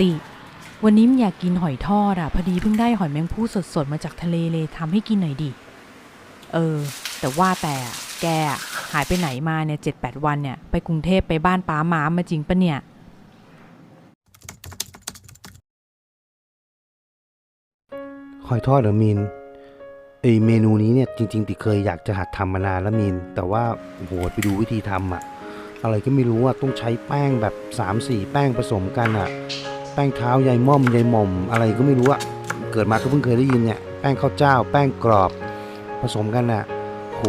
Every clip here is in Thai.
ติ วันนี้มันอยากกินหอยทอดอะพอดีเพิ่งได้หอยแมงภู่สดๆมาจากทะเลเลยทำให้กินหน่อยดิ เออ แต่ว่าแต่แกหายไปไหนมาเนี่ยเจ็ดแปดวันเนี่ยไปกรุงเทพไปบ้านป้าม้ามาจริงปะเนี่ย หอยทอดเหรอมีนไอเมนูนี้เนี่ยจริงๆติเคยอยากจะหัดทำมานานแล้วมีน แต่ว่าโอ้โหไปดูวิธีทำอะอะไรก็ไม่รู้อะต้องใช้แป้งแบบ 3-4 แป้งผสมกันอะ แป้งเท้ายายม่อมยายหม่อมอะไรก็ไม่รู้อะเกิดมาก็เพิ่งเคยได้ยินเนี่ยแป้งข้าวเจ้า แป้งกรอบ ผสมกันอะโห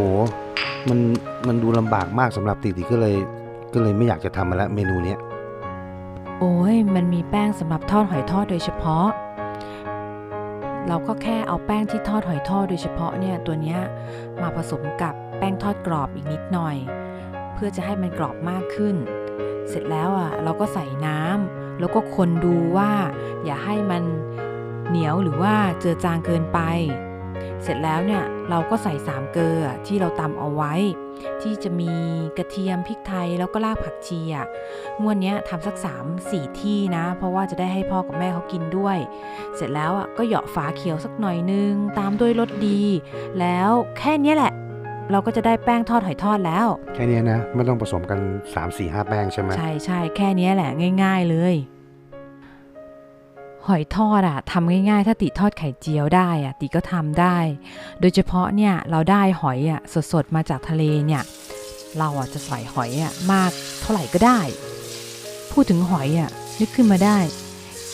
มันมันดูลำบากมากสำหรับติติก็เลย ก็เลยไม่อยากจะทำมาแล้วเมนูเนี้ยโอ้ยมันมีแป้งสำหรับทอดหอยทอดโดยเฉพาะ เราก็แค่เอาแป้งที่ทอดหอยทอดโดยเฉพาะเนี่ยตัวเนี้ยมาผสมกับแป้งทอดกรอบอีกนิดหน่อย เพื่อจะให้มันกรอบมากขึ้น เสร็จแล้วอะเราก็ใส่น้ำ แล้วก็คนดูว่าอย่าให้มันเหนียวหรือว่าเจือจางเกินไป เสร็จแล้วเนี่ยเราก็ใส่สามเกลือที่เราตำเอาไว้ ที่จะมีกระเทียมพริกไทยแล้วก็รากผักชีอะงวดเนี้ยทำสัก 3 4 ที่นะ เพราะว่าจะได้ให้พ่อกับแม่เขากินด้วย เสร็จแล้วอะก็เหยาะฝาเขียวสักหน่อยนึง ตามด้วยรสดี แล้วแค่เนี้ยแหละ เราก็จะได้แป้งทอดหอยทอดแล้ว แค่เนี้ยนะ ไม่ต้องผสมกัน 3-4-5 แป้งใช่ไหมใช่ใช่แค่เนี้ยแหละง่าย ๆเลย หอยทอดอะทำง่ายๆ ถ้าติทอดไข่เจียวได้อะติก็ทำได้ โดยเฉพาะเนี่ยเราได้หอยอะสดๆมาจากทะเลเนี่ย เราอะจะใส่หอยอะมากเท่าไหร่ก็ได้ พูดถึงหอยอะนึกขึ้นมาได้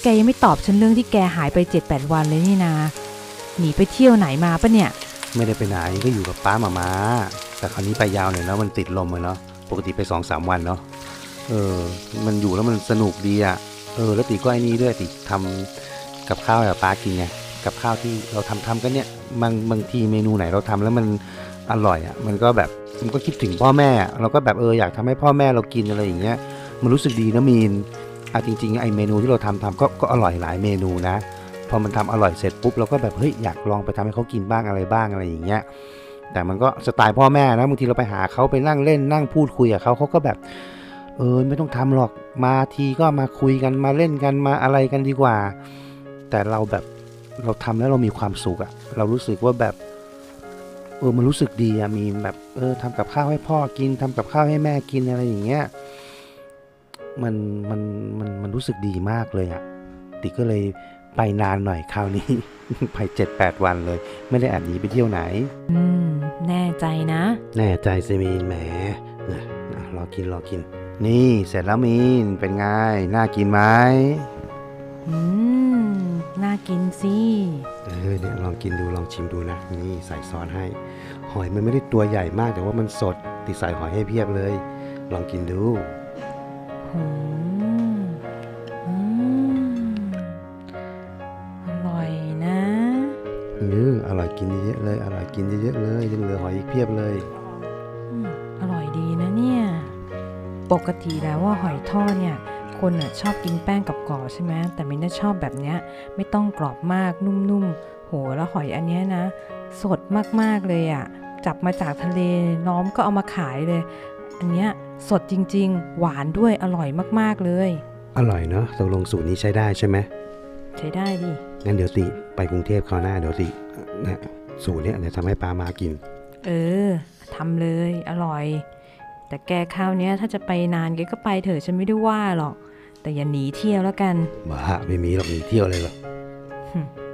แกยังไม่ตอบฉันเรื่องที่แกหายไป 7-8 วันเลยนี่นาหนีไปเที่ยวไหนมาปะเนี่ย ไม่ได้ไปไหนก็อยู่กับป้าหมามาแต่คราวนี้ไปยาวหน่อยแล้วมันติดลมเลยเนาะปกติไปสองสามวันเนาะเออ มันอยู่แล้วมันสนุกดีอะ่ะเออแล้วติก็ไอ้นี่ด้วยติทำกับข้าวให้กับป้ากินไงกับข้าวที่เราทำทำกันเนี่ยบางบางทีเมนูไหนเราทำแล้วมันอร่อยอะ่ะมันก็แบบมันก็คิดถึงพ่อแม่ เราก็แบบเอออยากทำให้พ่อแม่เรากินอะไรอย่างเงี้ยมันรู้สึกดีนะมีนอะจริงๆไอเมนูที่เราทำทำก็ก็อร่อยหลายเมนูนะ พอมันทำอร่อยเสร็จปุ๊บเราก็แบบเฮ้ยอยากลองไปทำให้เขากินบ้างอะไรบ้างอะไรอย่างเงี้ยแต่มันก็สไตล์พ่อแม่นะบางทีเราไปหาเขาไปนั่งเล่นนั่งพูดคุยกับเขาเขาก็แบบเออไม่ต้องทำหรอกมาทีก็มาคุยกันมาเล่นกันมาอะไรกันดีกว่า แต่เราแบบเราทำแล้วเรามีความสุขอะเรารู้สึกว่าแบบเออมันรู้สึกดีอะมีแบบเออทำกับข้าวให้พ่อกินทำกับข้าวให้แม่กินอะไรอย่างเงี้ยมันมันมันมันรู้สึกดีมากเลยอะติก็เลย ไปนานหน่อยคราวนี้ ไปเจ็ดแปดวันเลย ไม่ได้แอบหนีไปเที่ยวไหน อืม แน่ใจนะ แน่ใจสิมีนแหมนะนะรอกินรอกิน นี่เสร็จแล้วมีนเป็นไง น่ากินไหมอืม น่ากินสิเออเนี่ยลองกินดูลองชิมดูนะ นี่ใส่ซอสให้ หอยมันไม่ได้ตัวใหญ่มากแต่ว่ามันสดติดใส่หอยให้เพียบเลย ลองกินดูหืม อออร่อยกินเยอะๆเลยอร่อยกินเยอะๆเลยยังเหลือหอยอีกเพียบเลยอืมอร่อยดีนะเนี่ยปกติแล้วว่าหอยทอดเนี่ยคนอะชอบกินแป้งกับกรอบใช่ไหมแต่มินน่ะชอบแบบเนี้ยไม่ต้องกรอบมากนุ่มๆโหแล้วหอยอันเนี้ยนะ สดมากๆเลยอะจับมาจากทะเลน้อมก็เอามาขายเลย อันเนี้ยสดจริง ๆ หวานด้วยอร่อยมากๆเลย อร่อยเนาะตกลงสูตรนี้ใช้ได้ใช่ไหมใช้ได้ดิ งั้นเดี๋ยวติไปกรุงเทพคราวหน้าเดี๋ยวตินะสูตรเนี้ยเดี๋ยวทำให้ปลามากิน เออทำเลยอร่อย แต่แกคราวเนี้ยถ้าจะไปนานแกก็ไปเถอะฉันไม่ได้ว่าหรอก แต่อย่าหนีเที่ยวแล้วกันบ้าไม่มีหรอกหนีเที่ยวเลยหรอกเดี๋ยวจับได้